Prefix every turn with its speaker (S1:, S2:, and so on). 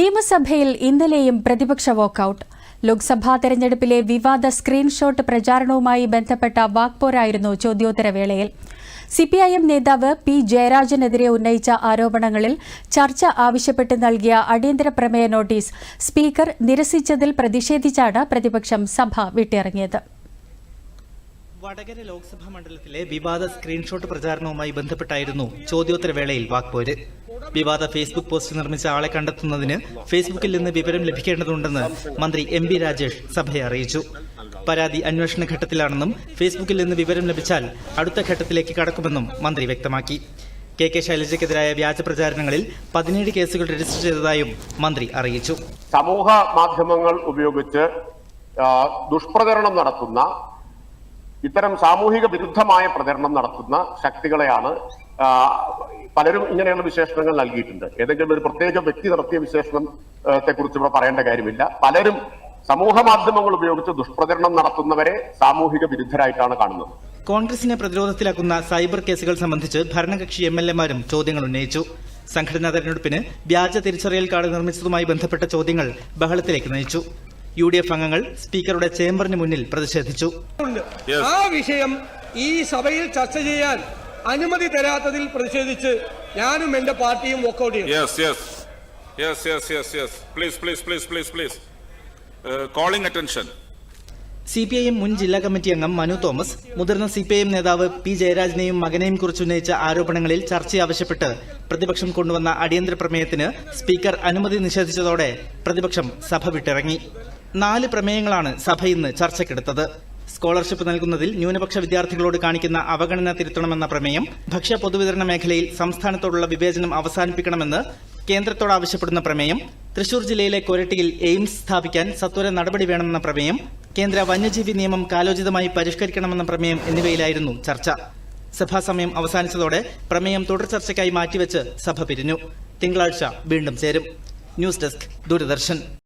S1: നിയമസഭയിൽ ഇന്നലെയും പ്രതിപക്ഷ വാക്കൌട്ട് ലോക്സഭാ തെരഞ്ഞെടുപ്പിലെ വിവാദ സ്ക്രീൻഷോട്ട് പ്രചാരണവുമായി ബന്ധപ്പെട്ട വാക്പോരായിരുന്നു ചോദ്യോത്തരവേളയിൽ സിപിഐഎം നേതാവ് പി ജയരാജനെതിരെ ഉന്നയിച്ച ആരോപണങ്ങളിൽ ചർച്ച ആവശ്യപ്പെട്ട് നൽകിയ അടിയന്തര പ്രമേയ നോട്ടീസ് സ്പീക്കർ നിരസിച്ചതിൽ പ്രതിഷേധിച്ചാണ് പ്രതിപക്ഷം സഭ വിട്ടിറങ്ങിയത്.
S2: വടകര ലോക്സഭാ മണ്ഡലത്തിലെ വിവാദ സ്ക്രീൻഷോട്ട് പ്രചാരണവുമായി ബന്ധപ്പെട്ടായിരുന്നു ചോദ്യോത്തരവേളയിൽ വാക്പോര്. വിവാദ ഫേസ്ബുക്ക് പോസ്റ്റ് നിർമ്മിച്ച ആളെ കണ്ടെത്തുന്നതിന് ഫേസ്ബുക്കിൽ നിന്ന് വിവരം ലഭിക്കേണ്ടതുണ്ടെന്ന് മന്ത്രി എം ബി രാജേഷ് സഭയെ അറിയിച്ചു. പരാതി അന്വേഷണ ഘട്ടത്തിലാണെന്നും ഫേസ്ബുക്കിൽ നിന്ന് വിവരം ലഭിച്ചാൽ അടുത്ത ഘട്ടത്തിലേക്ക് കടക്കുമെന്നും മന്ത്രി വ്യക്തമാക്കി. കെ കെ ശൈലജയ്ക്കെതിരായ വ്യാജ പ്രചാരണങ്ങളിൽ പതിനേഴ് കേസുകൾ രജിസ്റ്റർ ചെയ്തതായും മന്ത്രി അറിയിച്ചു.
S3: സമൂഹ മാധ്യമങ്ങൾ ഉപയോഗിച്ച് ദുഷ്പ്രചരണം നടത്തുന്ന ഇത്തരം സാമൂഹിക വിരുദ്ധമായ പ്രചരണം നടത്തുന്ന ശക്തികളെയാണ് പലരും ഇങ്ങനെയുള്ള വിശേഷണങ്ങൾ നൽകിയിട്ടുണ്ട്. ഏതെങ്കിലും ഒരു പ്രത്യേക വ്യക്തി നടത്തിയ വിശേഷണത്തെ കുറിച്ച് ഇവിടെ പറയേണ്ട കാര്യമില്ല. പലരും സമൂഹ മാധ്യമങ്ങൾ ഉപയോഗിച്ച് ദുഷ്പ്രചരണം നടത്തുന്നവരെ സാമൂഹിക വിരുദ്ധരായിട്ടാണ് കാണുന്നത്.
S2: കോൺഗ്രസിനെ പ്രതിരോധത്തിലാക്കുന്ന സൈബർ കേസുകൾ സംബന്ധിച്ച് ഭരണകക്ഷി എം എൽ എമാരും ചോദ്യങ്ങൾ ഉന്നയിച്ചു. സംഘടനാ തെരഞ്ഞെടുപ്പിന് വ്യാജ തിരിച്ചറിയൽ കാർഡ് നിർമ്മിച്ചതുമായി ബന്ധപ്പെട്ട ചോദ്യങ്ങൾ ബഹളത്തിലേക്ക് നയിച്ചു. യു ഡി എഫ് അംഗങ്ങൾ സ്പീക്കറുടെ ചേംബറിന് മുന്നിൽ പ്രതിഷേധിച്ചു.
S4: ആ വിഷയം ഈ സഭയിൽ ചർച്ച ചെയ്യാൻ അനുമതി തരാത്തതിൽ പ്രതിഷേധിച്ച് ഞാനും എന്റെ പാർട്ടിയും വോക്കൌട്ട് ചെയ്യും.
S2: സി പി ഐ എം മുൻ ജില്ലാ കമ്മിറ്റി അംഗം മനു തോമസ് മുതിർന്ന സി പി ഐ എം നേതാവ് പി ജയരാജനെയും മകനെയും കുറിച്ച് ഉന്നയിച്ച ആരോപണങ്ങളിൽ ചർച്ച ആവശ്യപ്പെട്ട് പ്രതിപക്ഷം കൊണ്ടുവന്ന അടിയന്തര പ്രമേയത്തിന് സ്പീക്കർ അനുമതി നിഷേധിച്ചതോടെ പ്രതിപക്ഷം സഭ വിട്ടിറങ്ങി. നാല് പ്രമേയങ്ങളാണ് സഭ ഇന്ന് ചർച്ചയ്ക്കെടുത്തത്. സ്കോളർഷിപ്പ് നൽകുന്നതിൽ ന്യൂനപക്ഷ വിദ്യാർത്ഥികളോട് കാണിക്കുന്ന അവഗണന തിരുത്തണമെന്ന പ്രമേയം ഭക്ഷ്യ പൊതുവിതരണ മേഖലയിൽ സംസ്ഥാനത്തോടുള്ള വിവേചനം അവസാനിപ്പിക്കണമെന്ന് കേന്ദ്രത്തോട് ആവശ്യപ്പെടുന്ന പ്രമേയം തൃശൂർ ജില്ലയിലെ കൊരട്ടിയിൽ എയിംസ് സ്ഥാപിക്കാൻ സത്വര നടപടി വേണമെന്ന പ്രമേയം കേന്ദ്ര വന്യജീവി നിയമം കാലോചിതമായി പരിഷ്കരിക്കണമെന്ന പ്രമേയം എന്നിവയിലായിരുന്നു ചർച്ച. സഭാസമയം അവസാനിച്ചതോടെ പ്രമേയം തുടർ ചർച്ചയ്ക്കായി മാറ്റിവെച്ച് സഭ പിരിഞ്ഞു. തിങ്കളാഴ്ച വീണ്ടും ചേരും. News desk Doordarshan.